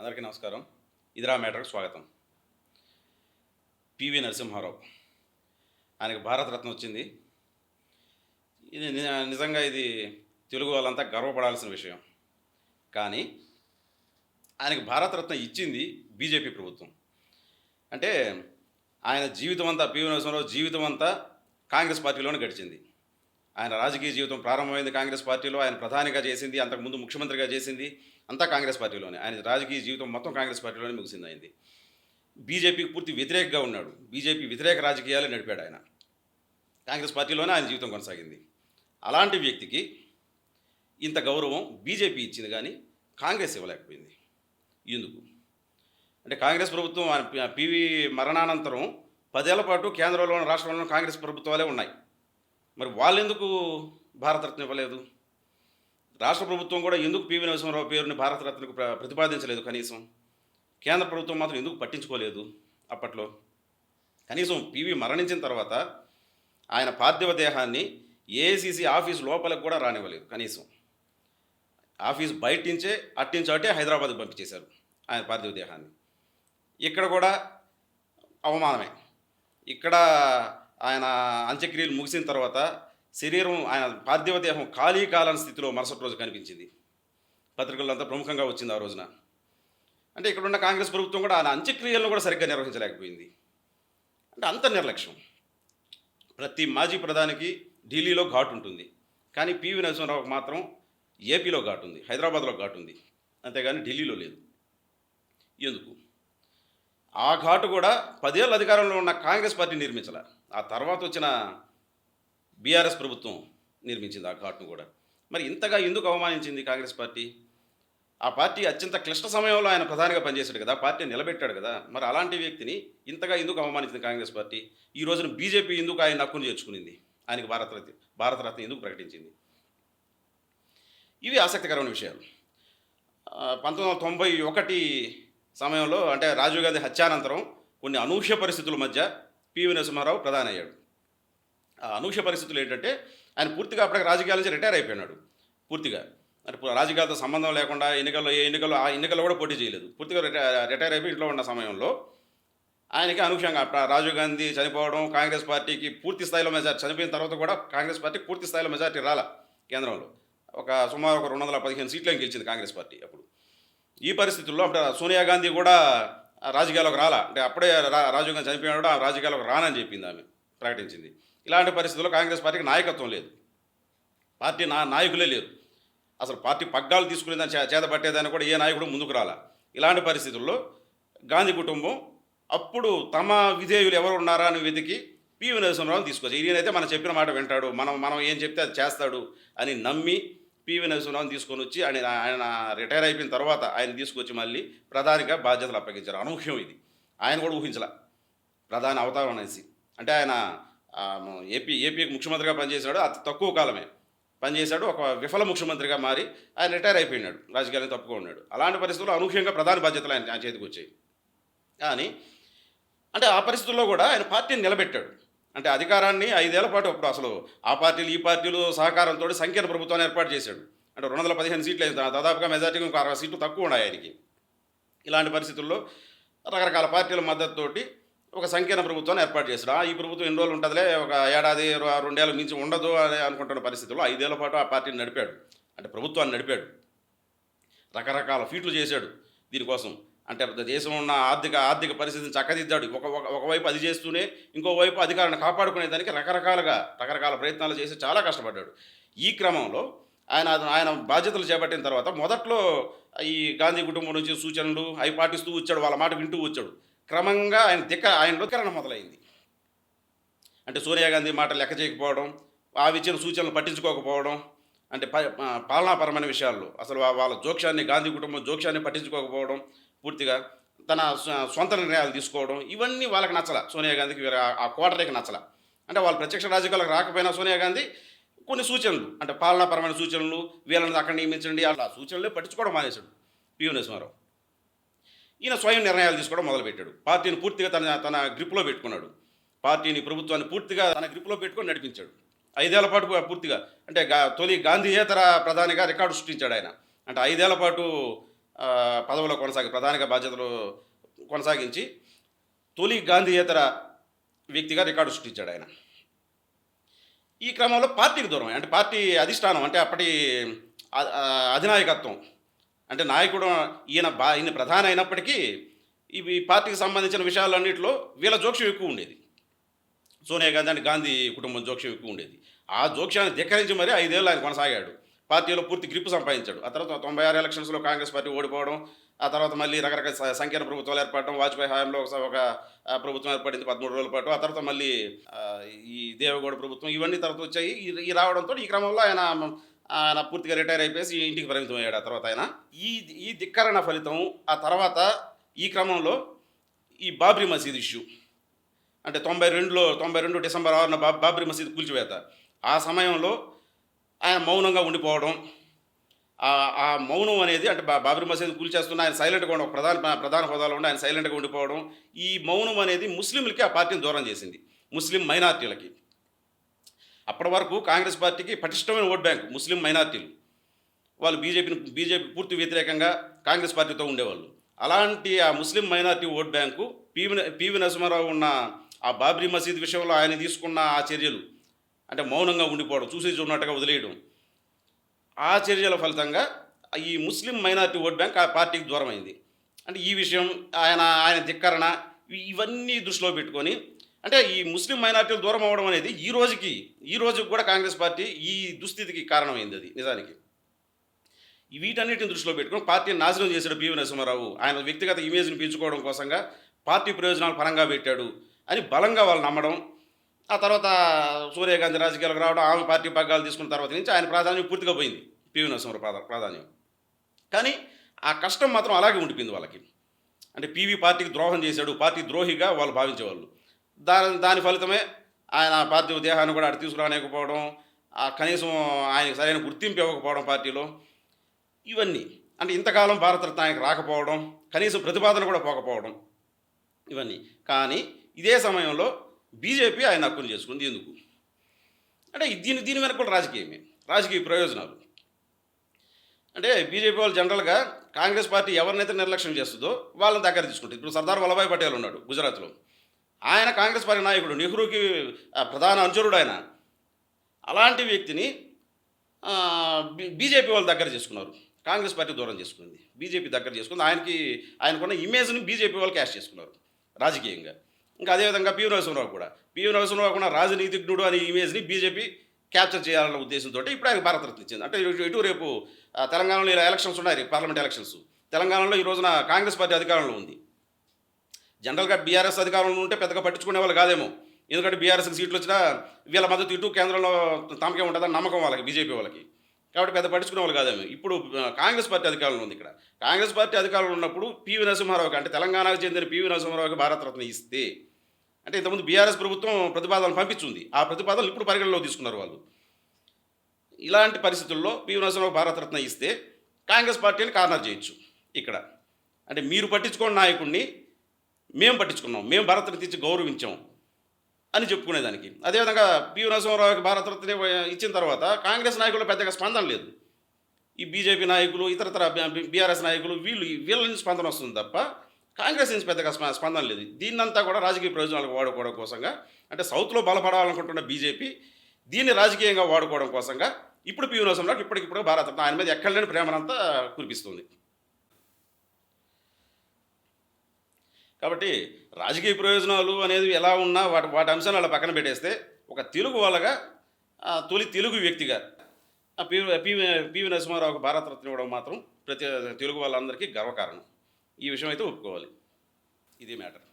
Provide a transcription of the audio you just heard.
అందరికీ నమస్కారం. ఇదిరా మ్యాటర్కి స్వాగతం. పివి నరసింహారావు. ఆయనకు భారతరత్న వచ్చింది. ఇది నిజంగా ఇది తెలుగు వాళ్ళంతా గర్వపడాల్సిన విషయం. కానీ ఆయనకు భారతరత్న ఇచ్చింది బీజేపీ ప్రభుత్వం. అంటే ఆయన జీవితం అంతా పివి నరసింహారావు జీవితం అంతా కాంగ్రెస్ పార్టీలోనే గడిచింది. ఆయన రాజకీయ జీవితం ప్రారంభమైంది కాంగ్రెస్ పార్టీలో ఆయన ప్రధానిగా చేసింది అంతకుముందు ముఖ్యమంత్రిగా చేసింది అంతా కాంగ్రెస్ పార్టీలోనే. ఆయన రాజకీయ జీవితం మొత్తం కాంగ్రెస్ పార్టీలోనే ముగిసింది అయింది బీజేపీకి పూర్తి వ్యతిరేకంగా ఉన్నాడు. బీజేపీ వ్యతిరేక రాజకీయాలు నడిపాడు ఆయన. కాంగ్రెస్ పార్టీలోనే ఆయన జీవితం కొనసాగింది. అలాంటి వ్యక్తికి ఇంత గౌరవం బీజేపీ ఇచ్చింది కానీ కాంగ్రెస్ ఇవ్వలేకపోయింది. ఎందుకు? అంటే కాంగ్రెస్ ప్రభుత్వం ఆయన పివి మరణానంతరం పదేళ్ళ పాటు కేంద్రంలోని రాష్ట్రంలోని కాంగ్రెస్ ప్రభుత్వాలే ఉన్నాయి. మరి వాళ్ళు ఎందుకు భారతరత్న ఇవ్వలేదు? రాష్ట్ర ప్రభుత్వం కూడా ఎందుకు పివి నరసింహారావు పేరుని భారతరత్నకు ప్ర ప్రతిపాదించలేదు కనీసం? కేంద్ర ప్రభుత్వం మాత్రం ఎందుకు పట్టించుకోలేదు అప్పట్లో? కనీసం పివి మరణించిన తర్వాత ఆయన పార్థివ దేహాన్ని ఏఐసిసి ఆఫీస్ లోపలికి కూడా రానివ్వలేదు కనీసం. ఆఫీస్ బయట నుంచే అట్టించి అటే హైదరాబాద్కి పంపించేశారు ఆయన పార్థివ దేహాన్ని. ఇక్కడ కూడా అవమానమే. ఇక్కడ ఆయన అంత్యక్రియలు ముగిసిన తర్వాత శరీరం ఆయన పార్థివ దేహం ఖాళీ కాలని స్థితిలో మరుసటి రోజు కనిపించింది. పత్రికల్లో అంతా ప్రముఖంగా వచ్చింది ఆ రోజున. అంటే ఇక్కడ ఉన్న కాంగ్రెస్ ప్రభుత్వం కూడా ఆయన అంత్యక్రియలను కూడా సరిగ్గా నిర్వహించలేకపోయింది. అంటే అంత నిర్లక్ష్యం. ప్రతి మాజీ ప్రధానికి ఢిల్లీలో ఘాటు ఉంటుంది. కానీ పివి నరసింహారావుకి మాత్రం ఏపీలో ఘాటు ఉంది హైదరాబాద్లో ఘాటు ఉంది. అంతేగాని ఢిల్లీలో లేదు. ఎందుకు? ఆ ఘాటు కూడా పదేళ్ళు అధికారంలో ఉన్న కాంగ్రెస్ పార్టీ నిర్మించాల. ఆ తర్వాత వచ్చిన బీఆర్ఎస్ ప్రభుత్వం నిర్మించింది ఆ ఘాట్ను కూడా. మరి ఇంతగా ఎందుకు అవమానించింది కాంగ్రెస్ పార్టీ? ఆ పార్టీ అత్యంత క్లిష్ట సమయంలో ఆయన ప్రధానిగా పనిచేశాడు కదా పార్టీ నిలబెట్టాడు కదా. మరి అలాంటి వ్యక్తిని ఇంతగా ఎందుకు అవమానించింది కాంగ్రెస్ పార్టీ? ఈ రోజున బీజేపీ ఎందుకు ఆయన హక్కును చేర్చుకునింది? ఆయనకు భారతరత్న భారతరత్న ఎందుకు ప్రకటించింది? ఇవి ఆసక్తికరమైన విషయాలు. పంతొమ్మిది వందల తొంభై ఒకటి సమయంలో అంటే రాజీవ్ గాంధీ హత్యానంతరం కొన్ని అనూహ్య పరిస్థితుల మధ్య పివి నరసింహారావు ప్రధానయ్యాడు. ఆ అనూహ్య పరిస్థితులు ఏంటంటే ఆయన పూర్తిగా అప్పటికి రాజకీయాల నుంచి రిటైర్ అయిపోయినాడు. పూర్తిగా. అంటే ఇప్పుడు రాజకీయాలతో సంబంధం లేకుండా ఎన్నికల్లో ఏ ఎన్నికల్లో ఆ ఎన్నికల్లో కూడా పోటీ చేయలేదు. పూర్తిగా రిటైర్ రిటైర్ అయిపోయి ఇంట్లో ఉన్న సమయంలో ఆయనకి అనూహ్యంగా రాజీవ్ గాంధీ చనిపోవడం కాంగ్రెస్ పార్టీకి పూర్తి స్థాయిలో మెజార్టీ చనిపోయిన తర్వాత కూడా కాంగ్రెస్ పార్టీ పూర్తి స్థాయిలో మెజార్టీ రాల కేంద్రంలో. ఒక సుమారు ఒక రెండు వందల పదిహేను సీట్లను గెలిచింది కాంగ్రెస్ పార్టీ అప్పుడు. ఈ పరిస్థితుల్లో అప్పుడు సోనియా గాంధీ కూడా రాజకీయాల్లోకి రాలా. అంటే అప్పుడే రా రాజీవ్ గాంధీ చనిపోయినాడు ఆ రాజకీయాల్లోకి రానని చెప్పింది ఆమె ప్రకటించింది. ఇలాంటి పరిస్థితుల్లో కాంగ్రెస్ పార్టీకి నాయకత్వం లేదు. పార్టీ నా నాయకులే లేరు. అసలు పార్టీ పగ్గాలు తీసుకునేదాన్ని చే చేత పట్టేదాన్ని కూడా ఏ నాయకుడు ముందుకు రాలా. ఇలాంటి పరిస్థితుల్లో గాంధీ కుటుంబం అప్పుడు తమ విధేయులు ఎవరు ఉన్నారా అని వెతికి పివి నరసింహరావు తీసుకొచ్చి ఈయనైతే మనం చెప్పిన మాట వింటాడు మనం మనం ఏం చెప్తే అది చేస్తాడు అని నమ్మి పివి నరసింహరావు తీసుకొని వచ్చి ఆయన ఆయన రిటైర్ అయిపోయిన తర్వాత ఆయన తీసుకొచ్చి మళ్ళీ ప్రధానిగా బాధ్యతలు అప్పగించారు. అనూహ్యం ఇది. ఆయన కూడా ఊహించలా. ప్రధాని అవతారం అనేసి. అంటే ఆయన ఏపీ ఏపీకి ముఖ్యమంత్రిగా పనిచేశాడు. అతి తక్కువ కాలమే పనిచేశాడు. ఒక విఫల ముఖ్యమంత్రిగా మారి ఆయన రిటైర్ అయిపోయినాడు. రాజకీయాలను తప్పుకో ఉన్నాడు అలాంటి పరిస్థితుల్లో అనూహ్యంగా ప్రధాన బాధ్యతలు ఆయన ఆయన చేతికి వచ్చాయి. కానీ అంటే ఆ పరిస్థితుల్లో కూడా ఆయన పార్టీని నిలబెట్టాడు. అంటే అధికారాన్ని ఐదేళ్ళ పాటు అప్పుడు అసలు ఆ పార్టీలు ఈ పార్టీలు సహకారంతో సంకీర్ణ ప్రభుత్వాన్ని ఏర్పాటు చేశాడు. అంటే రెండు వందల పదిహేను సీట్లు అయింది. దాదాపుగా మెజార్టీకి ఇంకో అరవై సీట్లు తక్కువ ఉన్నాయి ఆయనకి. ఇలాంటి పరిస్థితుల్లో రకరకాల పార్టీల మద్దతుతోటి ఒక సంకీర్ణ ప్రభుత్వాన్ని ఏర్పాటు చేశాడు. ఆ, ఈ ప్రభుత్వం ఎన్ని రోజులు ఉంటుందిలే? ఒక ఏడాది రెండేళ్ళు మించి ఉండదు అని అనుకుంటున్న పరిస్థితుల్లో ఐదేళ్ళ పాటు ఆ పార్టీని నడిపాడు. అంటే ప్రభుత్వాన్ని నడిపాడు. రకరకాల ఫీట్లు చేశాడు దీనికోసం. అంటే దేశం ఉన్న ఆర్థిక ఆర్థిక పరిస్థితిని చక్కదిద్దాడు. ఒక ఒకవైపు అది చేస్తూనే ఇంకోవైపు అధికారాన్ని కాపాడుకునేదానికి రకరకాలుగా రకరకాల ప్రయత్నాలు చేసి చాలా కష్టపడ్డాడు. ఈ క్రమంలో ఆయన ఆయన బాధ్యతలు చేపట్టిన తర్వాత మొదట్లో ఈ గాంధీ కుటుంబం నుంచి సూచనలు అవి పాటిస్తూ వచ్చాడు వాళ్ళ మాట వింటూ వచ్చాడు. క్రమంగా ఆయన దిక్క ఆయన ధిక్కరణ మొదలైంది. అంటే సోనియా గాంధీ మాట లెక్క చేయకపోవడం ఆవి ఇచ్చిన సూచనలు పట్టించుకోకపోవడం అంటే ప- పాలనాపరమైన విషయాల్లో అసలు వాళ్ళ జోక్యాన్ని గాంధీ కుటుంబం జోక్యాన్ని పట్టించుకోకపోవడం పూర్తిగా తన సొంత నిర్ణయాలు తీసుకోవడం ఇవన్నీ వాళ్ళకి నచ్చల. సోనియా గాంధీకి ఆ కోటరీకి నచ్చల. అంటే వాళ్ళు ప్రత్యక్ష రాజకీయాలకు రాకపోయినా సోనియా గాంధీ కొన్ని సూచనలు అంటే పాలనాపరమైన సూచనలు వీళ్ళని అక్కడ నియమించండి అలా సూచనలే పట్టించుకోవడం మానేశాడు పివి నరసింహారావు. ఈయన స్వయం నిర్ణయాలు తీసుకోవడం మొదలుపెట్టాడు. పార్టీని పూర్తిగా తన తన గ్రిప్లో పెట్టుకున్నాడు. పార్టీని ప్రభుత్వాన్ని పూర్తిగా తన గ్రిప్లో పెట్టుకొని నడిపించాడు. ఐదేళ్ళ పాటు పూర్తిగా అంటే గా తొలి గాంధీయేతర ప్రధానిగా రికార్డు సృష్టించాడు ఆయన. అంటే ఐదేళ్ళ పాటు పదవిలో కొనసాగి ప్రధానిగా బాధ్యతలు కొనసాగించి తొలి గాంధీయేతర వ్యక్తిగా రికార్డు సృష్టించాడు ఆయన. ఈ క్రమంలో పార్టీకి దూరం అంటే పార్టీ అధిష్టానం అంటే అప్పటి అధినాయకత్వం. అంటే నాయకుడు ఈయన బా ఈయన ప్రధాని అయినప్పటికీ ఇవి పార్టీకి సంబంధించిన విషయాలన్నింటిలో వీళ్ళ జోక్యం ఎక్కువ ఉండేది. సోనియా గాంధీ అంటే గాంధీ కుటుంబం జోక్యం ఎక్కువ ఉండేది. ఆ జోక్యాన్ని ధిక్కరించి మరీ ఐదేళ్ళు ఆయన కొనసాగాడు. పార్టీలో పూర్తి గ్రిప్ సంపాదించాడు. ఆ తర్వాత తొంభై ఆరు ఎలక్షన్స్లో కాంగ్రెస్ పార్టీ ఓడిపోవడం ఆ తర్వాత మళ్ళీ రకరకాల సంకీర్ణ ప్రభుత్వాలు ఏర్పడడం వాజ్పేయి హయాంలో ఒక ప్రభుత్వం ఏర్పడింది పదమూడు రోజుల పాటు. ఆ తర్వాత మళ్ళీ ఈ దేవగౌడ ప్రభుత్వం ఇవన్నీ తర్వాత వచ్చాయి. ఈ- రావడంతో ఈ క్రమంలో ఆయన ఆయన పూర్తిగా రిటైర్ అయిపోయి ఇంటికి పరిమితం అయ్యాడు ఆ తర్వాత ఆయన. ఈ ఈ ధిక్కరణ ఫలితం ఆ తర్వాత ఈ క్రమంలో ఈ బాబ్రీ మసీద్ ఇష్యూ అంటే తొంభై రెండులో తొంభై రెండు డిసెంబర్ ఆరున బాబ్రీ మసీద్ కూల్చివేత. ఆ సమయంలో ఆయన మౌనంగా ఉండిపోవడం ఆ- మౌనం అనేది అంటే బాబరీ మసీద్ కూల్చేస్తున్న ఆయన సైలెంట్గా ఉండడం ప్రధాన ప్రధాన హోదాలో ఉండి ఆయన సైలెంట్గా ఉండిపోవడం ఈ మౌనం అనేది ముస్లింలకి ఆ పార్టీని దూరం చేసింది. ముస్లిం మైనార్టీలకి. అప్పటి వరకు కాంగ్రెస్ పార్టీకి పటిష్టమైన ఓట్ బ్యాంక్ ముస్లిం మైనార్టీలు. వాళ్ళు బీజేపీని బీజేపీ పూర్తి వ్యతిరేకంగా కాంగ్రెస్ పార్టీతో ఉండేవాళ్ళు. అలాంటి ఆ Muslim minority vote bank PV PV Narasimha Rao ఉన్న ఆ బాబ్రీ మసీద్ విషయంలో ఆయన తీసుకున్న ఆ చర్యలు అంటే మౌనంగా ఉండిపోవడం చూసి చూడనట్టుగా వదిలేయడం. ఆ చర్యల ఫలితంగా ఈ ముస్లిం మైనార్టీ ఓట్ బ్యాంక్ ఆ పార్టీకి దూరమైంది. అంటే ఈ విషయం ఆయన ఆయన ధిక్కరణ ఇవన్నీ దృష్టిలో పెట్టుకొని అంటే ఈ ముస్లిం మైనార్టీలు దూరం అవ్వడం అనేది ఈ రోజుకి ఈ రోజుకి కూడా కాంగ్రెస్ పార్టీ ఈ దుస్థితికి కారణమైంది అది నిజానికి. వీటన్నిటిని దృష్టిలో పెట్టుకుని పార్టీని నాశనం చేశాడు పివి నరసింహారావు. ఆయన వ్యక్తిగత ఇమేజ్ని పెంచుకోవడం కోసంగా పార్టీ ప్రయోజనాలు పరంగా పెట్టాడు అని బలంగా వాళ్ళు నమ్మడం ఆ తర్వాత సూర్య రాజకీయాలకు రావడం ఆమె పార్టీ పగ్గాలు తీసుకున్న తర్వాత నుంచి ఆయన ప్రాధాన్యం పూర్తిగా పోయింది. పివి నరసింహారావు ప్రాధా- ప్రాధాన్యం. కానీ ఆ కష్టం మాత్రం అలాగే ఉండిపోయింది వాళ్ళకి. అంటే పీవీ పార్టీకి ద్రోహం చేశాడు పార్టీ ద్రోహిగా వాళ్ళు భావించేవాళ్ళు. దాని దాని ఫలితమే ఆయన పార్టీ దేహాన్ని కూడా అటు తీసుకురానేకపోవడం ఆ కనీసం ఆయనకి సరైన గుర్తింపు ఇవ్వకపోవడం పార్టీలో. ఇవన్నీ. అంటే ఇంతకాలం భారతరత్న ఆయనకు రాకపోవడం కనీసం ప్రతిపాదన కూడా పోకపోవడం ఇవన్నీ. కానీ ఇదే సమయంలో బీజేపీ ఆయన హక్కును చేసుకుంది. ఎందుకు? అంటే దీని దీని వెనక కూడా రాజకీయమే రాజకీయ ప్రయోజనాలు. అంటే బీజేపీ వాళ్ళు జనరల్గా కాంగ్రెస్ పార్టీ ఎవరినైతే నిర్లక్ష్యం చేస్తుందో వాళ్ళని దగ్గర తీసుకుంటుంది. ఇప్పుడు సర్దార్ వల్లభాయ్ పటేల్ ఉన్నాడు గుజరాత్లో. ఆయన కాంగ్రెస్ పార్టీ నాయకుడు నెహ్రూకి ప్రధాన అనుచరుడు ఆయన. అలాంటి వ్యక్తిని బీజేపీ వాళ్ళు దగ్గర చేసుకున్నారు. కాంగ్రెస్ పార్టీ దూరం చేసుకుంది. బీజేపీ దగ్గర చేసుకుంది. ఆయనకి ఆయనకున్న ఇమేజ్ని బీజేపీ వాళ్ళు క్యాష్ చేసుకున్నారు రాజకీయంగా. ఇంకా అదేవిధంగా పివి నరసింహరావు కూడా. పివి నరసింహరావు కూడా రాజనీతిజ్ఞుడు అనే ఇమేజ్ని బీజేపీ క్యాప్చర్ చేయాలన్న ఉద్దేశంతో ఇప్పుడు ఆయన భారతరత్న ఇచ్చింది. అంటే ఇటు రేపు తెలంగాణలో ఇలా ఎలక్షన్స్ ఉన్నాయి పార్లమెంట్ ఎలక్షన్స్ తెలంగాణలో ఈ రోజున కాంగ్రెస్ పార్టీ అధికారంలో ఉంది. జనరల్గా బీఆర్ఎస్ అధికారంలో ఉంటే పెద్దగా పట్టించుకునే వాళ్ళు కాదేమో. ఎందుకంటే బీఆర్ఎస్కి సీట్లు వచ్చినా వీళ్ళ మద్దతు ఇటు కేంద్రంలో తమకే ఉంటుందని నమ్మకం వాళ్ళకి బీజేపీ వాళ్ళకి. కాబట్టి పెద్ద పట్టించుకునే వాళ్ళు కాదేమో. ఇప్పుడు కాంగ్రెస్ పార్టీ అధికారంలో ఉంది ఇక్కడ. కాంగ్రెస్ పార్టీ అధికారంలో ఉన్నప్పుడు పివి నరసింహారావుకి అంటే తెలంగాణకు చెందిన పివి నరసింహారావుకి భారతరత్న ఇస్తే అంటే ఇంతకుముందు బీఆర్ఎస్ ప్రభుత్వం ప్రతిపాదనలు పంపించింది. ఆ ప్రతిపాదనలు ఇప్పుడు పరిగణలో తీసుకున్నారు వాళ్ళు. ఇలాంటి పరిస్థితుల్లో పివి నరసింహరావు భారతరత్న ఇస్తే కాంగ్రెస్ పార్టీని కార్నర్ చేయొచ్చు ఇక్కడ. అంటే మీరు పట్టించుకోని నాయకుడిని మేము పట్టించుకున్నాం. మేము భారతరత్న ఇచ్చి గౌరవించాం అని చెప్పుకునేదానికి. అదేవిధంగా పివి నరసింహరావుకి భారతరత్న ఇచ్చిన తర్వాత కాంగ్రెస్ నాయకులు పెద్దగా స్పందన లేదు. ఈ బీజేపీ నాయకులు ఇతరతర బీఆర్ఎస్ నాయకులు వీళ్ళు వీళ్ళ నుంచి స్పందన వస్తుంది తప్ప కాంగ్రెస్ నుంచి పెద్దగా స్పందన లేదు. దీన్నంతా కూడా రాజకీయ ప్రయోజనాలకు వాడుకోవడం కోసంగా అంటే సౌత్లో బలపడాలనుకుంటున్న బీజేపీ దీన్ని రాజకీయంగా వాడుకోవడం కోసంగా ఇప్పుడు పివి నరసింహారావు ఇప్పటికిప్పుడు భారతరత్న ఆయన మీద ఎక్కడ లేని ప్రేమనంతా కురిపిస్తుంది. కాబట్టి రాజకీయ ప్రయోజనాలు అనేది ఎలా ఉన్నా వాటి వాటి అంశాలు అలా పక్కన పెట్టేస్తే ఒక తెలుగు వాళ్ళగా తొలి తెలుగు వ్యక్తిగా పివి పివి పివి నరసింహారావుకు భారతరత్న ఇవ్వడం మాత్రం ప్రతి తెలుగు వాళ్ళందరికీ గర్వకారణం. ఈ విషయం అయితే ఒప్పుకోవాలి. ఇది మ్యాటర్.